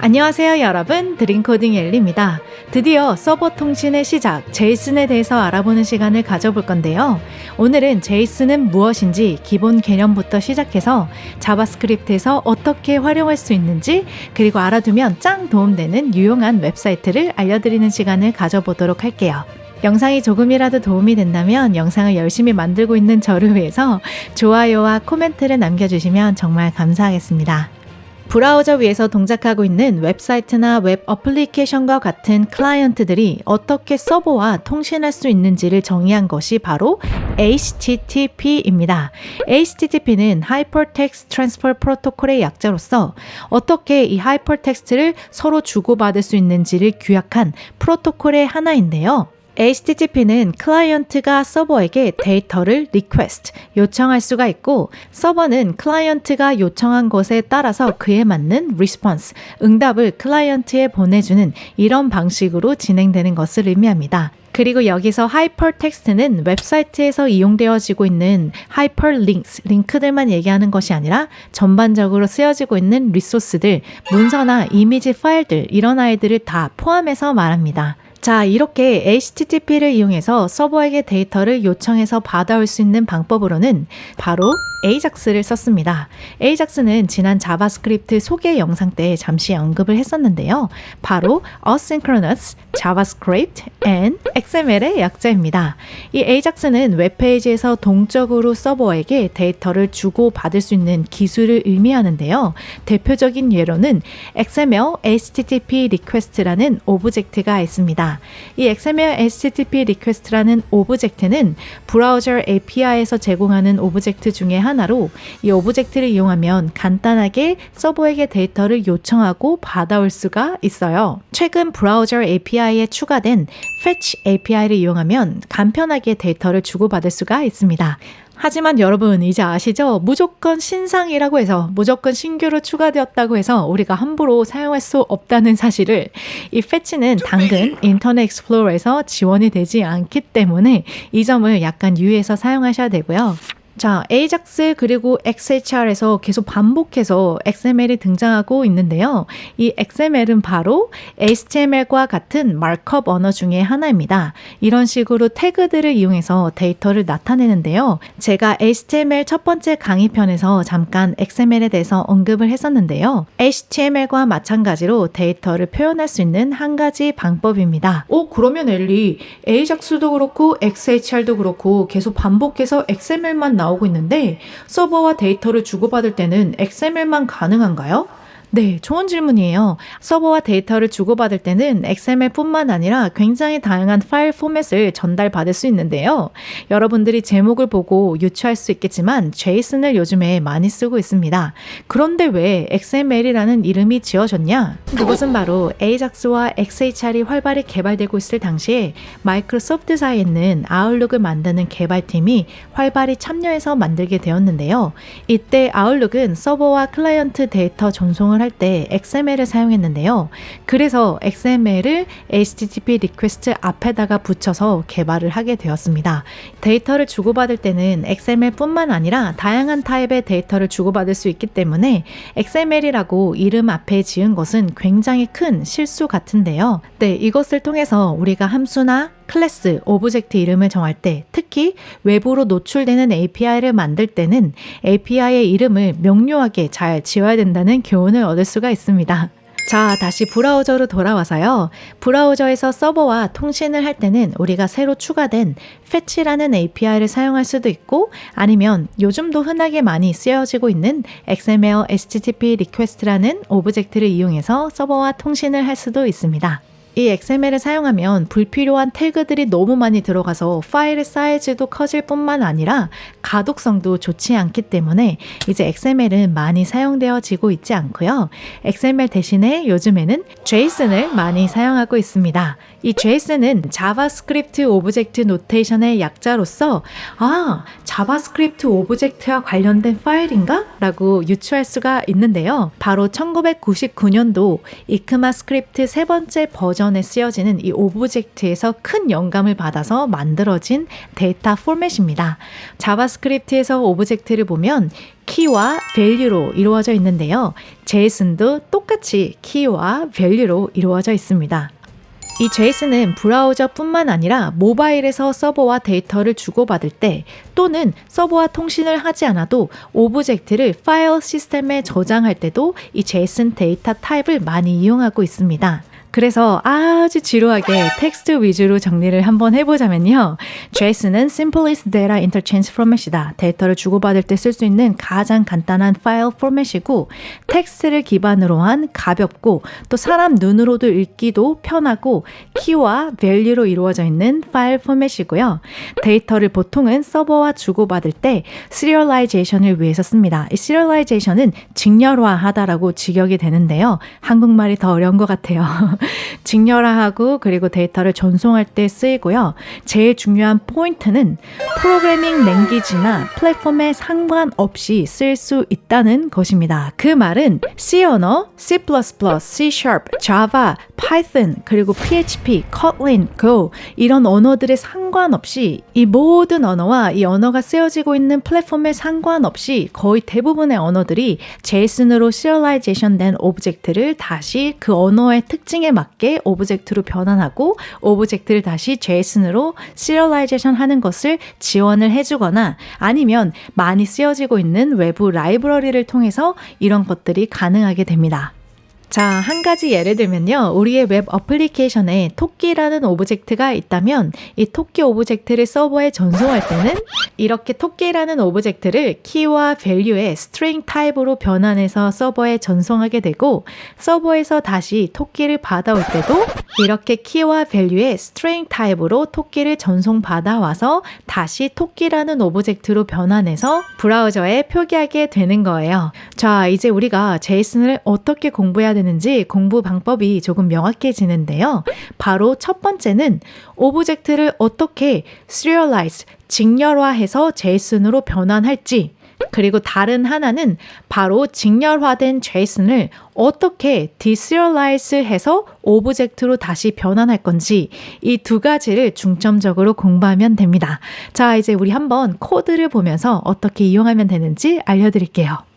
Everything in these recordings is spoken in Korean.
안녕하세요 여러분 드림코딩 엘리입니다. 드디어 서버 통신의 시작 제이슨에 대해서 알아보는 시간을 가져볼 건데요. 오늘은 제이슨은 무엇인지 기본 개념부터 시작해서 자바스크립트에서 어떻게 활용할 수 있는지 그리고 알아두면 짱 도움되는 유용한 웹사이트를 알려드리는 시간을 가져보도록 할게요. 영상이 조금이라도 도움이 된다면 영상을 열심히 만들고 있는 저를 위해서 좋아요와 코멘트를 남겨주시면 정말 감사하겠습니다. 브라우저 위에서 동작하고 있는 웹사이트나 웹 어플리케이션과 같은 클라이언트들이 어떻게 서버와 통신할 수 있는지를 정의한 것이 바로 HTTP입니다. HTTP는 Hypertext Transfer Protocol의 약자로서 어떻게 이 하이퍼텍스트를 서로 주고받을 수 있는지를 규약한 프로토콜의 하나인데요. HTTP는 클라이언트가 서버에게 데이터를 리퀘스트, 요청할 수가 있고 서버는 클라이언트가 요청한 것에 따라서 그에 맞는 리스폰스, 응답을 클라이언트에 보내주는 이런 방식으로 진행되는 것을 의미합니다. 그리고 여기서 하이퍼텍스트는 웹사이트에서 이용되어지고 있는 하이퍼링크스, 링크들만 얘기하는 것이 아니라 전반적으로 쓰여지고 있는 리소스들, 문서나 이미지 파일들 이런 아이들을 다 포함해서 말합니다. 자, 이렇게 HTTP를 이용해서 서버에게 데이터를 요청해서 받아올 수 있는 방법으로는 바로 AJAX를 썼습니다. AJAX는 지난 자바스크립트 소개 영상 때 잠시 언급을 했었는데요. 바로 Asynchronous JavaScript and XML의 약자입니다. 이 AJAX는 웹페이지에서 동적으로 서버에게 데이터를 주고 받을 수 있는 기술을 의미하는데요. 대표적인 예로는 XML HTTP Request라는 오브젝트가 있습니다. 이 XML HTTP 리퀘스트라는 오브젝트는 브라우저 API에서 제공하는 오브젝트 중에 하나로 이 오브젝트를 이용하면 간단하게 서버에게 데이터를 요청하고 받아올 수가 있어요. 최근 브라우저 API에 추가된 Fetch API를 이용하면 간편하게 데이터를 주고받을 수가 있습니다. 하지만 여러분 이제 아시죠? 무조건 신상이라고 해서 무조건 신규로 추가되었다고 해서 우리가 함부로 사용할 수 없다는 사실을 이 패치는 당근 인터넷 익스플로러에서 지원이 되지 않기 때문에 이 점을 약간 유의해서 사용하셔야 되고요. 자, AJAX 그리고 XHR에서 계속 반복해서 XML이 등장하고 있는데요. 이 XML은 바로 HTML과 같은 마크업 언어 중에 하나입니다. 이런 식으로 태그들을 이용해서 데이터를 나타내는데요. 제가 HTML 첫 번째 강의편에서 잠깐 XML에 대해서 언급을 했었는데요. HTML과 마찬가지로 데이터를 표현할 수 있는 한 가지 방법입니다. 오, 그러면 엘리, AJAX도 그렇고 XHR도 그렇고 계속 반복해서 XML만 나오고 나오고 있는데 서버와 데이터를 주고받을 때는 XML만 가능한가요? 네, 좋은 질문이에요. 서버와 데이터를 주고받을 때는 XML뿐만 아니라 굉장히 다양한 파일 포맷을 전달받을 수 있는데요. 여러분들이 제목을 보고 유추할 수 있겠지만 제이슨을 요즘에 많이 쓰고 있습니다. 그런데 왜 XML이라는 이름이 지어졌냐? 그것은 바로 AJAX와 XHR이 활발히 개발되고 있을 당시에 마이크로소프트사에 있는 아웃룩을 만드는 개발팀이 활발히 참여해서 만들게 되었는데요. 이때 아웃룩은 서버와 클라이언트 데이터 전송을 사용을 할 때 XML을 사용했는데요. 그래서 XML을 HTTP 리퀘스트 앞에다가 붙여서 개발을 하게 되었습니다. 데이터를 주고받을 때는 XML뿐만 아니라 다양한 타입의 데이터를 주고받을 수 있기 때문에 XML이라고 이름 앞에 지은 것은 굉장히 큰 실수 같은데요. 네, 이것을 통해서 우리가 함수나 클래스, 오브젝트 이름을 정할 때 특히 외부로 노출되는 API를 만들 때는 API의 이름을 명료하게 잘 지어야 된다는 교훈을 얻을 수가 있습니다. 자, 다시 브라우저로 돌아와서요. 브라우저에서 서버와 통신을 할 때는 우리가 새로 추가된 fetch라는 API를 사용할 수도 있고 아니면 요즘도 흔하게 많이 쓰여지고 있는 XML HTTP request라는 오브젝트를 이용해서 서버와 통신을 할 수도 있습니다. 이 XML을 사용하면 불필요한 태그들이 너무 많이 들어가서 파일의 사이즈도 커질 뿐만 아니라 가독성도 좋지 않기 때문에 이제 XML은 많이 사용되어지고 있지 않고요. XML 대신에 요즘에는 JSON을 많이 사용하고 있습니다. 이 JSON은 자바스크립트 오브젝트 노테이션의 약자로서 아, 자바스크립트 오브젝트와 관련된 파일인가? 라고 유추할 수가 있는데요. 바로 1999년도 이크마 스크립트 세 번째 버전 지원에 쓰여지는 이 오브젝트에서 큰 영감을 받아서 만들어진 데이터 포맷입니다. 자바스크립트에서 오브젝트를 보면 키와 밸류로 이루어져 있는데요. 제이슨도 똑같이 키와 밸류로 이루어져 있습니다. 이 제이슨은 브라우저뿐만 아니라 모바일에서 서버와 데이터를 주고받을 때 또는 서버와 통신을 하지 않아도 오브젝트를 파일 시스템에 저장할 때도 이 제이슨 데이터 타입을 많이 이용하고 있습니다. 그래서 아주 지루하게 텍스트 위주로 정리를 한번 해보자면요. JSON은 Simplest Data Interchange Format이다. 데이터를 주고받을 때 쓸 수 있는 가장 간단한 파일 포맷이고 텍스트를 기반으로 한 가볍고 또 사람 눈으로도 읽기도 편하고 키와 밸류로 이루어져 있는 파일 포맷이고요. 데이터를 보통은 서버와 주고받을 때 시리얼라이제이션을 위해서 씁니다. 이 시리얼라이제이션은 직렬화하다라고 직역이 되는데요. 한국말이 더 어려운 것 같아요. 직렬화하고 그리고 데이터를 전송할 때 쓰이고요. 제일 중요한 포인트는 프로그래밍 랭귀지나 플랫폼에 상관없이 쓸 수 있다는 것입니다. 그 말은 C 언어, C++, C Sharp, Java, Python, 그리고 PHP, Kotlin, Go 이런 언어들에 상관없이 이 모든 언어와 이 언어가 쓰여지고 있는 플랫폼에 상관없이 거의 대부분의 언어들이 JSON으로 시리얼라이제이션 된 오브젝트를 다시 그 언어의 특징에 맞게 오브젝트로 변환하고 오브젝트를 다시 JSON으로 시리얼라이제이션 하는 것을 지원을 해주거나 아니면 많이 쓰여지고 있는 외부 라이브러리를 통해서 이런 것들이 가능하게 됩니다. 자, 한 가지 예를 들면요. 우리의 웹 어플리케이션에 토끼라는 오브젝트가 있다면 이 토끼 오브젝트를 서버에 전송할 때는 이렇게 토끼라는 오브젝트를 키와 밸류의 스트링 타입으로 변환해서 서버에 전송하게 되고 서버에서 다시 토끼를 받아올 때도 이렇게 키와 밸류의 스트링 타입으로 토끼를 전송 받아와서 다시 토끼라는 오브젝트로 변환해서 브라우저에 표기하게 되는 거예요. 자, 이제 우리가 제이슨을 어떻게 공부해야 되는지 공부 방법이 조금 명확해지는데요. 바로 첫 번째는 오브젝트를 어떻게 serialize, 직렬화해서 제이슨으로 변환할지 그리고 다른 하나는 바로 직렬화된 제이슨을 어떻게 디스리얼라이즈 해서 오브젝트로 다시 변환할 건지 이 두 가지를 중점적으로 공부하면 됩니다. 자, 이제 우리 한번 코드를 보면서 어떻게 이용하면 되는지 알려드릴게요.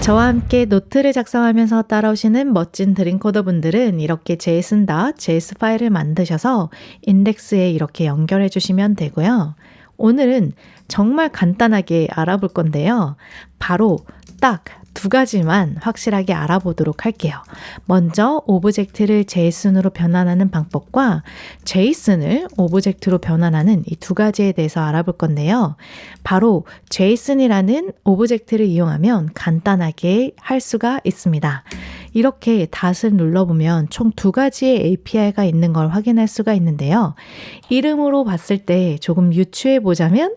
저와 함께 노트를 작성하면서 따라오시는 멋진 드림코더 분들은 이렇게 JSON.js 파일을 만드셔서 인덱스에 이렇게 연결해 주시면 되고요. 오늘은 정말 간단하게 알아볼 건데요. 바로 딱 두 가지만 확실하게 알아보도록 할게요. 먼저 오브젝트를 JSON으로 변환하는 방법과 JSON을 오브젝트로 변환하는 이 두 가지에 대해서 알아볼 건데요. 바로 JSON이라는 오브젝트를 이용하면 간단하게 할 수가 있습니다. 이렇게 닷을 눌러보면 총 두 가지의 API가 있는 걸 확인할 수가 있는데요. 이름으로 봤을 때 조금 유추해 보자면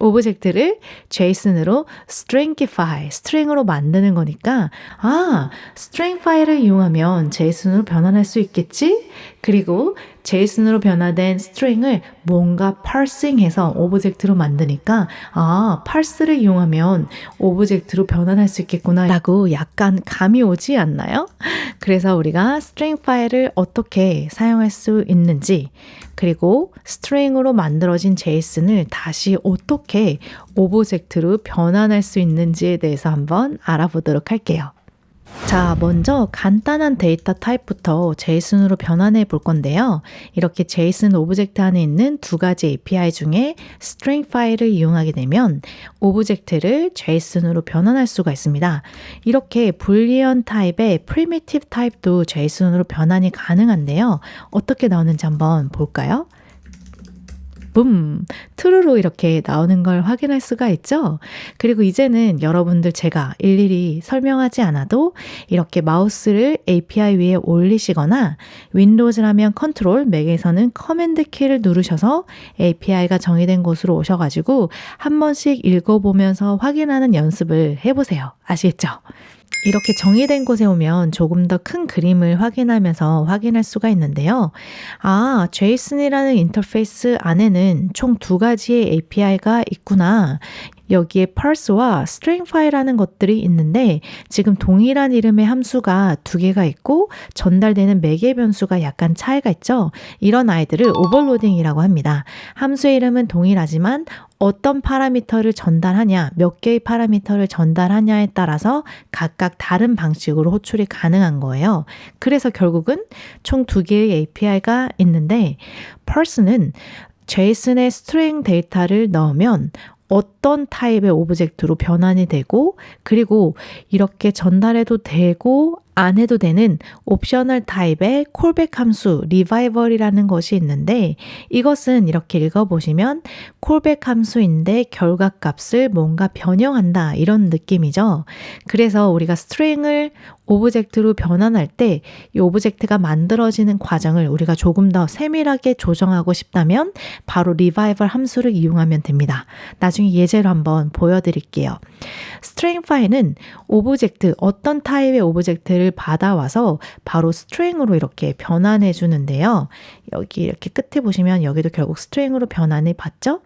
오브젝트를 JSON으로 stringify, string으로 만드는 거니까, 아, string 파일을 이용하면 JSON으로 변환할 수 있겠지? 그리고 JSON으로 변화된 string을 뭔가 parsing해서 오브젝트로 만드니까 아, parse를 이용하면 오브젝트로 변환할 수 있겠구나 라고 약간 감이 오지 않나요? 그래서 우리가 string 파일을 어떻게 사용할 수 있는지 그리고 string으로 만들어진 JSON을 다시 어떻게 오브젝트로 변환할 수 있는지에 대해서 한번 알아보도록 할게요. 자, 먼저 간단한 데이터 타입부터 JSON으로 변환해 볼 건데요. 이렇게 JSON 오브젝트 안에 있는 두 가지 API 중에 string 파일을 이용하게 되면 오브젝트를 JSON으로 변환할 수가 있습니다. 이렇게 불리언 타입의 primitive 타입도 JSON으로 변환이 가능한데요. 어떻게 나오는지 한번 볼까요? 붐, 트루로 이렇게 나오는 걸 확인할 수가 있죠. 그리고 이제는 여러분들 제가 일일이 설명하지 않아도 이렇게 마우스를 API 위에 올리시거나 윈도우즈라면 컨트롤, 맥에서는 커맨드 키를 누르셔서 API가 정의된 곳으로 오셔가지고 한 번씩 읽어보면서 확인하는 연습을 해보세요. 아시겠죠? 이렇게 정의된 곳에 오면 조금 더 큰 그림을 확인하면서 확인할 수가 있는데요. 아, JSON이라는 인터페이스 안에는 총 두 가지의 API가 있구나. 여기에 parse와 string file이라는 것들이 있는데 지금 동일한 이름의 함수가 두 개가 있고 전달되는 매개 변수가 약간 차이가 있죠. 이런 아이들을 오버로딩이라고 합니다. 함수의 이름은 동일하지만 어떤 파라미터를 전달하냐, 몇 개의 파라미터를 전달하냐에 따라서 각각 다른 방식으로 호출이 가능한 거예요. 그래서 결국은 총 두 개의 API가 있는데, parse는 JSON의 스트링 데이터를 넣으면 어떤 타입의 오브젝트로 변환이 되고, 그리고 이렇게 전달해도 되고, 안 해도 되는 옵셔널 타입의 콜백 함수 리바이벌이라는 것이 있는데 이것은 이렇게 읽어보시면 콜백 함수인데 결과 값을 뭔가 변형한다 이런 느낌이죠. 그래서 우리가 스트링을 오브젝트로 변환할 때 이 오브젝트가 만들어지는 과정을 우리가 조금 더 세밀하게 조정하고 싶다면 바로 리바이벌 함수를 이용하면 됩니다. 나중에 예제로 한번 보여드릴게요. 스트링 파일은 오브젝트, 어떤 타입의 오브젝트를 받아와서 바로 스트링으로 이렇게 변환해 주는데요. 여기 이렇게 끝에 보시면 여기도 결국 스트링으로 변환을 받죠?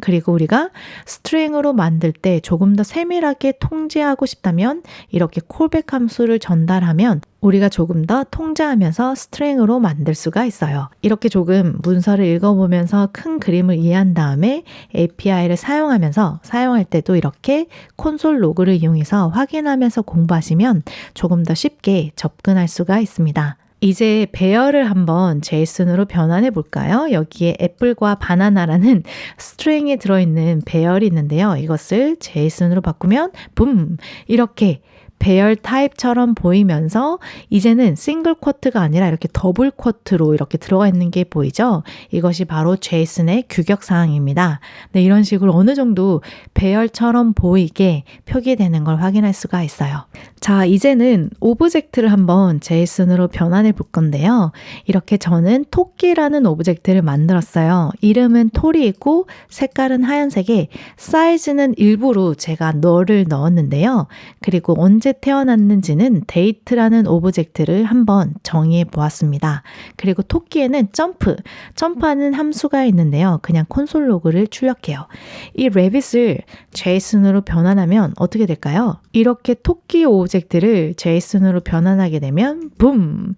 그리고 우리가 스트링으로 만들 때 조금 더 세밀하게 통제하고 싶다면 이렇게 콜백 함수를 전달하면 우리가 조금 더 통제하면서 스트링으로 만들 수가 있어요. 이렇게 조금 문서를 읽어보면서 큰 그림을 이해한 다음에 API를 사용하면서 사용할 때도 이렇게 콘솔 로그를 이용해서 확인하면서 공부하시면 조금 더 쉽게 접근할 수가 있습니다. 이제 배열을 한번 제이슨으로 변환해 볼까요? 여기에 애플과 바나나라는 스트링에 들어있는 배열이 있는데요. 이것을 제이슨으로 바꾸면 붐 이렇게 배열 타입처럼 보이면서 이제는 싱글 쿼트가 아니라 이렇게 더블 쿼트로 이렇게 들어가 있는 게 보이죠? 이것이 바로 제이슨의 규격 사항입니다. 네, 이런 식으로 어느 정도 배열처럼 보이게 표기되는 걸 확인할 수가 있어요. 자, 이제는 오브젝트를 한번 제이슨으로 변환해 볼 건데요. 이렇게 저는 토끼라는 오브젝트를 만들었어요. 이름은 토리이고 색깔은 하얀색에 사이즈는 일부러 제가 너를 넣었는데요. 그리고 언제 태어났는지는 데이트라는 오브젝트를 한번 정의해 보았습니다. 그리고 토끼에는 점프, 점프하는 함수가 있는데요. 그냥 콘솔 로그를 출력해요. 이 레빗을 제이슨으로 변환하면 어떻게 될까요? 이렇게 토끼 오브젝트를 제이슨으로 변환하게 되면 붐!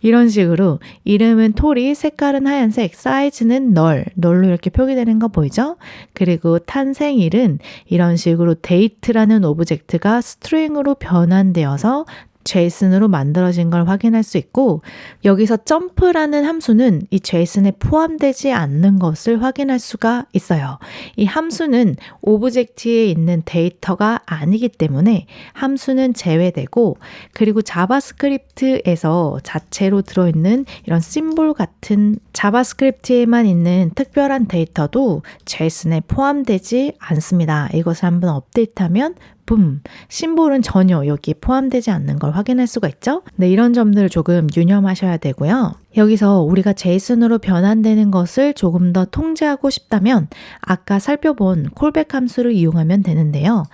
이런 식으로 이름은 토리, 색깔은 하얀색, 사이즈는 널, 널로 이렇게 표기되는 거 보이죠? 그리고 탄생일은 이런 식으로 데이트라는 오브젝트가 스트링으로 변 환되어서 제이슨으로 만들어진 걸 확인할 수 있고 여기서 점프라는 함수는 이 제이슨에 포함되지 않는 것을 확인할 수가 있어요. 이 함수는 오브젝트에 있는 데이터가 아니기 때문에 함수는 제외되고 그리고 자바스크립트에서 자체로 들어있는 이런 심볼 같은 자바스크립트에만 있는 특별한 데이터도 제이슨에 포함되지 않습니다. 이것을 한번 업데이트하면 붐, 심볼은 전혀 여기에 포함되지 않는 걸 확인할 수가 있죠? 네, 이런 점들을 조금 유념하셔야 되고요. 여기서 우리가 제이슨으로 변환되는 것을 조금 더 통제하고 싶다면 아까 살펴본 콜백 함수를 이용하면 되는데요.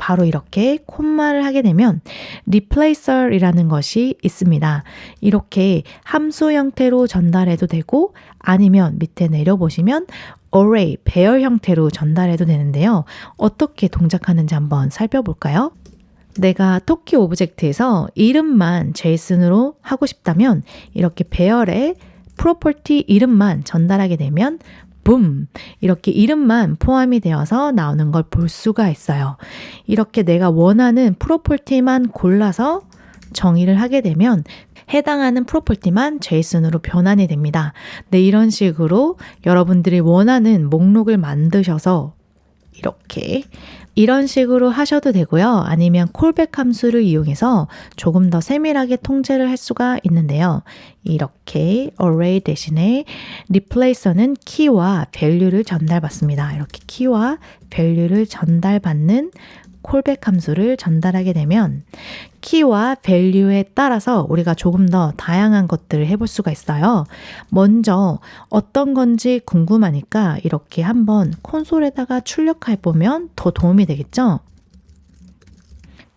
바로 이렇게 콤마를 하게 되면 replacer이라는 것이 있습니다. 이렇게 함수 형태로 전달해도 되고 아니면 밑에 내려보시면 array, 배열 형태로 전달해도 되는데요. 어떻게 동작하는지 한번 살펴볼까요? 내가 토끼 오브젝트에서 이름만 제이슨으로 하고 싶다면 이렇게 배열에 프로퍼티 이름만 전달하게 되면 붐! 이렇게 이름만 포함이 되어서 나오는 걸 볼 수가 있어요. 이렇게 내가 원하는 프로퍼티만 골라서 정의를 하게 되면 해당하는 프로퍼티만 제이슨으로 변환이 됩니다. 네, 이런 식으로 여러분들이 원하는 목록을 만드셔서 이렇게 이런 식으로 하셔도 되고요. 아니면 콜백 함수를 이용해서 조금 더 세밀하게 통제를 할 수가 있는데요. 이렇게 array 대신에 replacer는 키와 value를 전달받습니다. 이렇게 키와 value를 전달받는 콜백 함수를 전달하게 되면 키와 밸류에 따라서 우리가 조금 더 다양한 것들을 해볼 수가 있어요. 먼저 어떤 건지 궁금하니까 이렇게 한번 콘솔에다가 출력해 보면 더 도움이 되겠죠?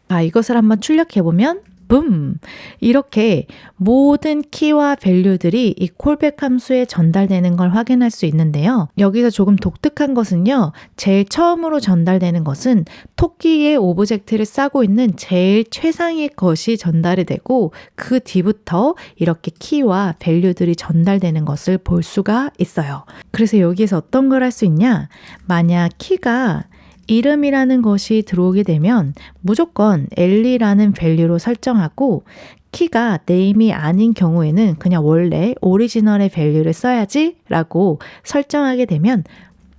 자, 이것을 한번 출력해 보면 붐! 이렇게 모든 키와 밸류들이 이 콜백 함수에 전달되는 걸 확인할 수 있는데요. 여기서 조금 독특한 것은요. 제일 처음으로 전달되는 것은 토끼의 오브젝트를 싸고 있는 제일 최상의 것이 전달이 되고 그 뒤부터 이렇게 키와 밸류들이 전달되는 것을 볼 수가 있어요. 그래서 여기에서 어떤 걸 할 수 있냐? 만약 키가 이름이라는 것이 들어오게 되면 무조건 엘리라는 밸류로 설정하고 키가 네임이 아닌 경우에는 그냥 원래 오리지널의 밸류를 써야지 라고 설정하게 되면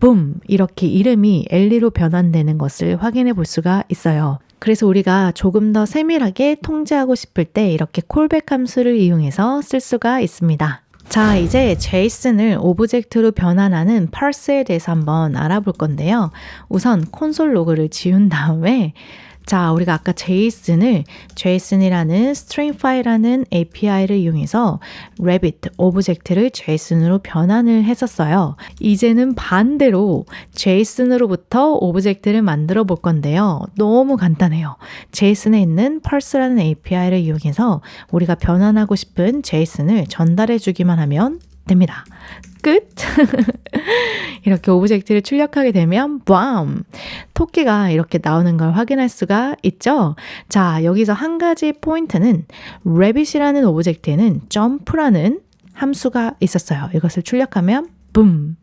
붐! 이렇게 이름이 엘리로 변환되는 것을 확인해 볼 수가 있어요. 그래서 우리가 조금 더 세밀하게 통제하고 싶을 때 이렇게 콜백 함수를 이용해서 쓸 수가 있습니다. 자, 이제 제이슨을 오브젝트로 변환하는 parse에 대해서 한번 알아볼 건데요. 우선 콘솔 로그를 지운 다음에 자, 우리가 아까 제이슨이라는 스트링 파일이라는 API를 이용해서 rabbit 오브젝트를 제이슨으로 변환을 했었어요. 이제는 반대로 제이슨으로부터 오브젝트를 만들어 볼 건데요. 너무 간단해요. 제이슨에 있는 parse라는 API를 이용해서 우리가 변환하고 싶은 제이슨을 전달해 주기만 하면 됩니다. 끝! 이렇게 오브젝트를 출력하게 되면 빰! 토끼가 이렇게 나오는 걸 확인할 수가 있죠. 자, 여기서 한 가지 포인트는 rabbit이라는 오브젝트에는 jump라는 함수가 있었어요. 이것을 출력하면 붐.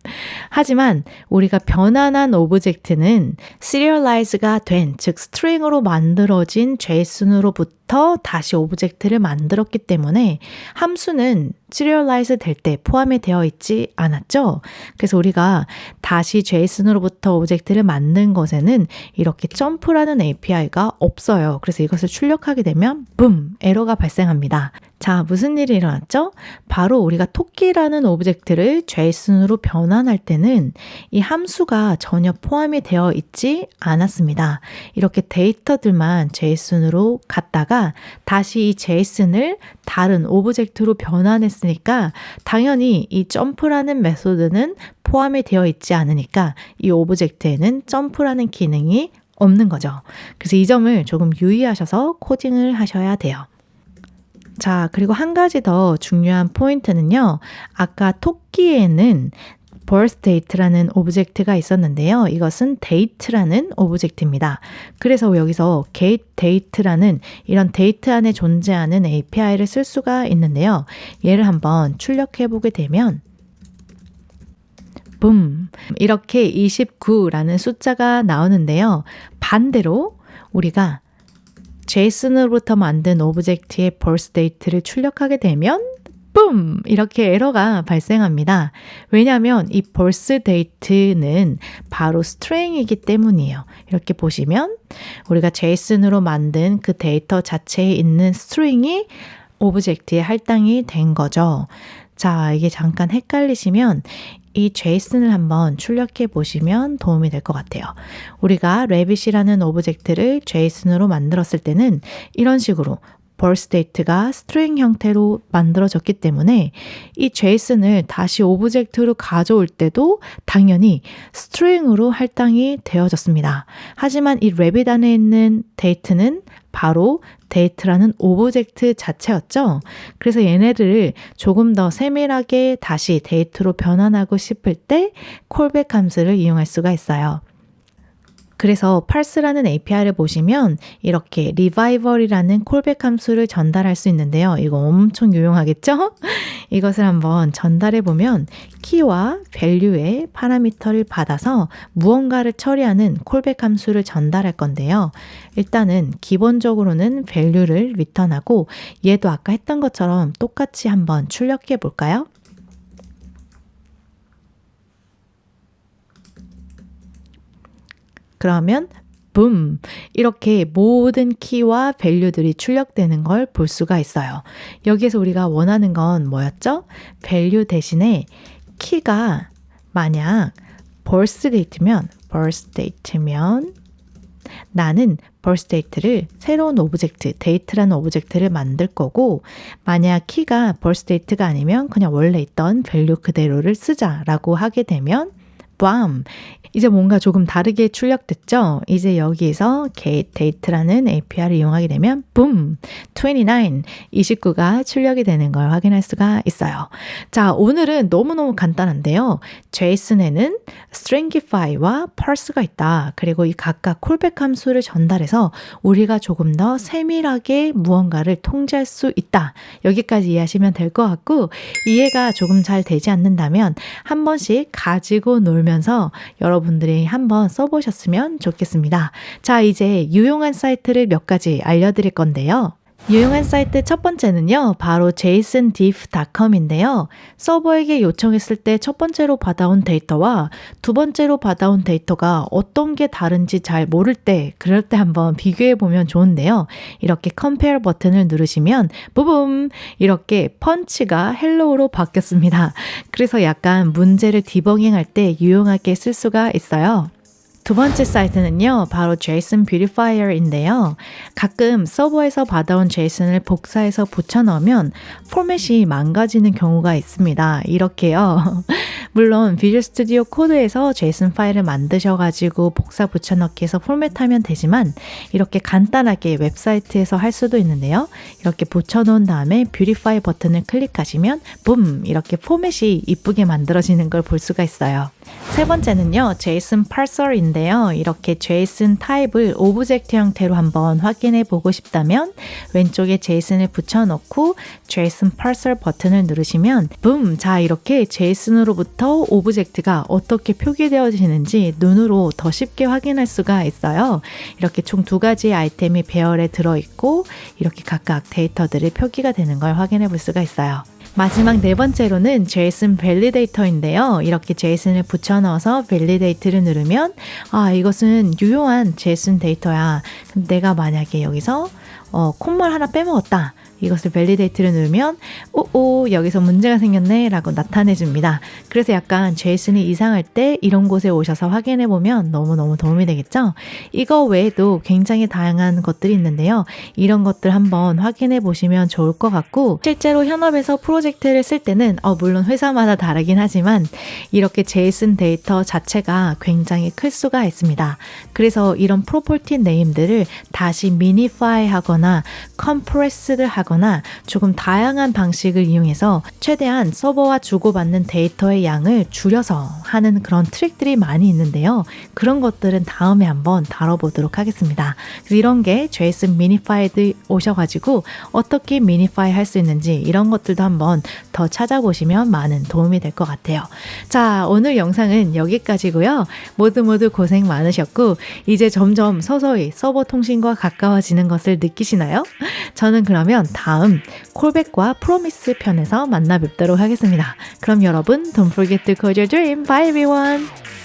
하지만 우리가 변환한 오브젝트는 serialize가 된, 즉 스트링으로 만들어진 JSON으로부터 다시 오브젝트를 만들었기 때문에 함수는 serialize 될 때 포함이 되어 있지 않았죠. 그래서 우리가 다시 JSON으로부터 오브젝트를 만든 것에는 이렇게 점프라는 API가 없어요. 그래서 이것을 출력하게 되면 붐 에러가 발생합니다. 자, 무슨 일이 일어났죠? 바로 우리가 토끼라는 오브젝트를 JSON으로 변환할 때는 이 함수가 전혀 포함이 되어 있지 않았습니다. 이렇게 데이터들만 JSON으로 갔다가 다시 이 JSON을 다른 오브젝트로 변환했으니까 당연히 이 점프라는 메소드는 포함이 되어 있지 않으니까 이 오브젝트에는 점프라는 기능이 없는 거죠. 그래서 이 점을 조금 유의하셔서 코딩을 하셔야 돼요. 자, 그리고 한 가지 더 중요한 포인트는요. 아까 토끼에는 birth date라는 오브젝트가 있었는데요. 이것은 date라는 오브젝트입니다. 그래서 여기서 get date라는 이런 데이트 안에 존재하는 API를 쓸 수가 있는데요. 얘를 한번 출력해 보게 되면 붐 이렇게 29라는 숫자가 나오는데요. 반대로 우리가 제이슨으로부터 만든 오브젝트의 birth date를 출력하게 되면 뿜! 이렇게 에러가 발생합니다. 왜냐하면 이 birth date는 바로 string이기 때문이에요. 이렇게 보시면 우리가 제이슨으로 만든 그 데이터 자체에 있는 string이 오브젝트에 할당이 된 거죠. 자, 이게 잠깐 헷갈리시면 이 제이슨을 한번 출력해 보시면 도움이 될 것 같아요. 우리가 rabbit이라는 오브젝트를 제이슨으로 만들었을 때는 이런 식으로 birthdate가 string 형태로 만들어졌기 때문에 이 제이슨을 다시 오브젝트로 가져올 때도 당연히 string으로 할당이 되어졌습니다. 하지만 이 rabbit 안에 있는 데이트는 바로 데이트라는 오브젝트 자체였죠. 그래서 얘네들을 조금 더 세밀하게 다시 데이트로 변환하고 싶을 때 콜백 함수를 이용할 수가 있어요. 그래서 parse라는 API를 보시면 이렇게 revival이라는 콜백 함수를 전달할 수 있는데요. 이거 엄청 유용하겠죠? 이것을 한번 전달해 보면 키와 value의 파라미터를 받아서 무언가를 처리하는 콜백 함수를 전달할 건데요. 일단은 기본적으로는 value를 리턴하고 얘도 아까 했던 것처럼 똑같이 한번 출력해 볼까요? 그러면 붐 이렇게 모든 키와 밸류들이 출력되는 걸 볼 수가 있어요. 여기에서 우리가 원하는 건 뭐였죠? 밸류 대신에 키가 만약 birth date면 birth date면 나는 birth date를 새로운 오브젝트, 데이트라는 오브젝트를 만들 거고 만약 키가 birth date가 아니면 그냥 원래 있던 밸류 그대로를 쓰자라고 하게 되면 BAM. 이제 뭔가 조금 다르게 출력됐죠? 이제 여기에서 get date라는 API를 이용하게 되면 boom 29 29가 출력이 되는 걸 확인할 수가 있어요. 자, 오늘은 너무너무 간단한데요. JSON에는 stringify와 parse가 있다. 그리고 이 각각 콜백 함수를 전달해서 우리가 조금 더 세밀하게 무언가를 통제할 수 있다. 여기까지 이해하시면 될 것 같고 이해가 조금 잘 되지 않는다면 한 번씩 가지고 놀면 서 여러분들이 한번 써보셨으면 좋겠습니다. 자, 이제 유용한 사이트를 몇 가지 알려드릴 건데요. 유용한 사이트 첫 번째는요, 바로 jasondiff.com인데요. 서버에게 요청했을 때 첫 번째로 받아온 데이터와 두 번째로 받아온 데이터가 어떤 게 다른지 잘 모를 때, 그럴 때 한번 비교해 보면 좋은데요. 이렇게 compare 버튼을 누르시면, 부붐! 이렇게 펀치가 헬로우로 바뀌었습니다. 그래서 약간 문제를 디버깅 할 때 유용하게 쓸 수가 있어요. 두 번째 사이트는요, 바로 JSON Beautifier인데요. 가끔 서버에서 받아온 JSON을 복사해서 붙여 넣으면 포맷이 망가지는 경우가 있습니다. 이렇게요. 물론 비주얼 스튜디오 코드에서 JSON 파일을 만드셔가지고 복사 붙여넣기 해서 포맷하면 되지만 이렇게 간단하게 웹사이트에서 할 수도 있는데요. 이렇게 붙여놓은 다음에 뷰리파이 버튼을 클릭하시면 붐 이렇게 포맷이 이쁘게 만들어지는 걸 볼 수가 있어요. 세 번째는요, JSON parser인데요. 이렇게 JSON 타입을 오브젝트 형태로 한번 확인해 보고 싶다면 왼쪽에 JSON을 붙여놓고 JSON parser 버튼을 누르시면 붐! 자, 이렇게 JSON으로부터 오브젝트가 어떻게 표기되어지는지 눈으로 더 쉽게 확인할 수가 있어요. 이렇게 총 두 가지 아이템이 배열에 들어있고 이렇게 각각 데이터들이 표기가 되는 걸 확인해 볼 수가 있어요. 마지막 네 번째로는 JSON 밸리데이터인데요. 이렇게 JSON을 붙여 넣어서 밸리데이트를 누르면 아 이것은 유효한 JSON 데이터야. 내가 만약에 여기서 어, 콤말 하나 빼먹었다. 이것을 밸리데이트를 누르면 오오 여기서 문제가 생겼네 라고 나타내 줍니다. 그래서 약간 제이슨이 이상할 때 이런 곳에 오셔서 확인해 보면 너무너무 도움이 되겠죠? 이거 외에도 굉장히 다양한 것들이 있는데요. 이런 것들 한번 확인해 보시면 좋을 것 같고 실제로 현업에서 프로젝트를 쓸 때는 어, 물론 회사마다 다르긴 하지만 이렇게 제이슨 데이터 자체가 굉장히 클 수가 있습니다. 그래서 이런 프로퍼티 네임들을 다시 미니파이 하거나 컴프레스를 하거나 하거나 조금 다양한 방식을 이용해서 최대한 서버와 주고받는 데이터의 양을 줄여서 하는 그런 트릭들이 많이 있는데요. 그런 것들은 다음에 한번 다뤄보도록 하겠습니다. 이런 게 JSON 미니파이드 오셔가지고 어떻게 미니파이 할 수 있는지 이런 것들도 한번 더 찾아보시면 많은 도움이 될 것 같아요. 자, 오늘 영상은 여기까지고요. 모두 모두 고생 많으셨고 이제 점점 서서히 서버 통신과 가까워지는 것을 느끼시나요? 저는 그러면 다음 콜백과 프로미스 편에서 만나 뵙도록 하겠습니다. 그럼 여러분, don't forget to code your dream. Bye everyone!